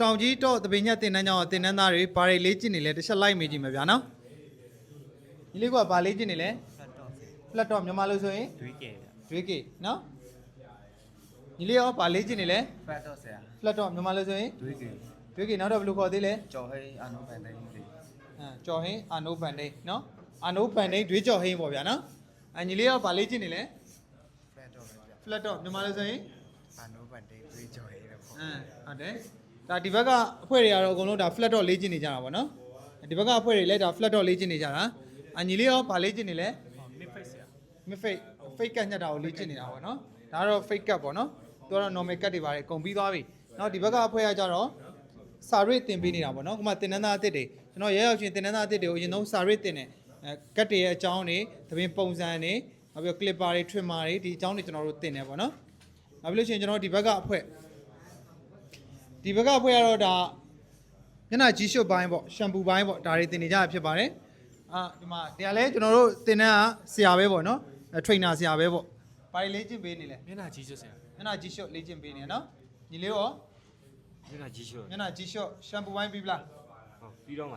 တောင်ကြီးတော့တပင်ညက်တင်တန်းကြောင့်တင်တန်းသားတွေဘာတွေလေးကျင်နေလဲတစ်ချက်လိုက်မေးကြည့်မယ်ဗျာနော်ဒီလေးကဘာလေးကျင်နေလဲဖတ်တော့စေဖလက်တော့မြန်မာလို့ဆိုရင်တွေးကြဲဗျဒွေးကေနော်ဒီလေးရောဘာလေးကျင်နေလဲဖတ်တော့ဆရာဖလက်တော့မြန်မာလို့ဆိုရင်တွေးကြဲဒွေးကေနောက်တော့ဘယ်လိုခေါ်သေးလဲကြော်ဟိအနုပန်တိုင်းလေးအဲကျော်ဟင်းအာနိုဘန်ဒိန်နော်အာနိုဘန်ဒိန်ဒွေးကျော်ဟင်းပေါ့ဗျာနော်အညီလေးရောဘာလေးကျင်နေလဲဖတ်တော့ပဲဗျဖလက်တော့မြန်မာလို့ဆိုရင်အနုပန်တိုင်းတွေးကြော်ဟိပဲပေါ့အဲဟုတ်တယ် ဒါဒီဘက်ကအဖွဲ့တွေကတော့အကုန်လုံးဒါ flat တော့လေးကျင်နေကြတာပေါ့နော်ဒီဘက်ကအဖွဲ့တွေလည်းဒါ flat တော့လေးကျင်နေကြတာအညီလေးရောဘာလေးကျင်နေလဲမစ်ဖိတ်ဆရာမ fake fake ကတ်ညက်တာကိုလေးကျင်နေတာပေါ့နော်ဒါကတော့ fake ကတ်ပေါ့နော်သူကတော့ normal ကတ်တွေပါတယ်အကုန်ပြီးသွားပြီနောက်ဒီဘက်ကအဖွဲ့ကကြတော့စာရိတ်တင်ပေးနေတာပေါ့နော်ခုမှတင်နန်းသားအစ်စ်တွေကျွန်တော်ရဲရောက်ချင်းတင်နန်းသားအစ်စ်တွေကိုအရင်ဆုံးစာရိတ်တင်တယ်အဲကတ်တွေရဲ့အကြောင်းတွေသပင်ပုံစံတွေနောက်ပြီး clipper တွေ trimmer တွေဒီအကြောင်းတွေကျွန်တော်တို့တင်တယ်ပေါ့နော်နောက်ပြီးလို့ရှိရင်ကျွန်တော်ဒီဘက်ကအဖွဲ့ ဒီဘက်ကအဖွဲ့ကတော့ဒါမျက်နှာကြီးရှုပ်ပိုင်းပေါ့ရှမ်ပူပိုင်းပေါ့ဒါတွေတင်နေကြတာဖြစ်ပါတယ်အာဒီမှာတရားလဲကျွန်တော်တို့တင်တဲ့ကဆရာပဲပေါ့နော်အဲ trainer ဆရာပဲပေါ့ဘာတွေလေ့ကျင့်ပေးနေလဲမျက်နှာကြီးရှုပ်ဆရာမျက်နှာကြီးရှုပ်လေ့ကျင့်ပေးနေတယ်နော်ညီလေးရောမျက်နှာကြီးရှုပ်မျက်နှာကြီးရှုပ်ရှမ်ပူပိုင်းပြီးပလားဟုတ်ပြီးတော့မှ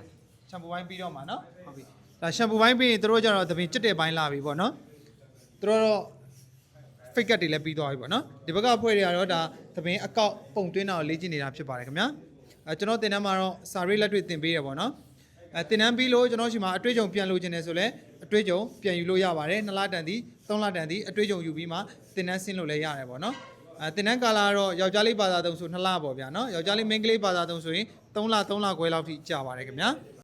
ရှမ်ပူပိုင်းပြီးတော့မှာနော်ဟုတ်ပြီဒါရှမ်ပူပိုင်းပြီးရင်တို့ကြတော့သပင် ጭ တဲ့ပိုင်းလာပြီပေါ့နော်တို့တော့ fake cut တွေလည်းပြီးသွားပြီပေါ့နော်ဒီဘက်ကအဖွဲ့တွေကတော့ဒါသပင်အကောက်ပုံတွင်းတာကိုလေ့ကျင့်နေတာဖြစ်ပါတယ်ခင်ဗျာအဲကျွန်တော်တင်တန်းမှာတော့စာရေးလက်တွေ့သင်ပေးရပေါ့နော်အဲတင်တန်းပြီးလို့ကျွန်တော်ရှိမှာအတွေ့အကြုံပြန်လို့ခြင်းတယ်ဆိုလဲအတွေ့အကြုံပြန်ယူလို့ရပါတယ်2လတန်သည်3လတန်သည်အတွေ့အကြုံယူပြီးမှတင်တန်းဆင်းလို့လည်းရတယ်ပေါ့နော်အဲတင်တန်းကာလာကတော့ယောက်ျားလေးဘာသာသုံးဆို2လပေါ့ဗျာနော်ယောက်ျားလေးမိန်းကလေးဘာသာသုံးဆိုရင်3လ3လခွဲလောက်ထိကြာပါတယ်ခင်ဗျာ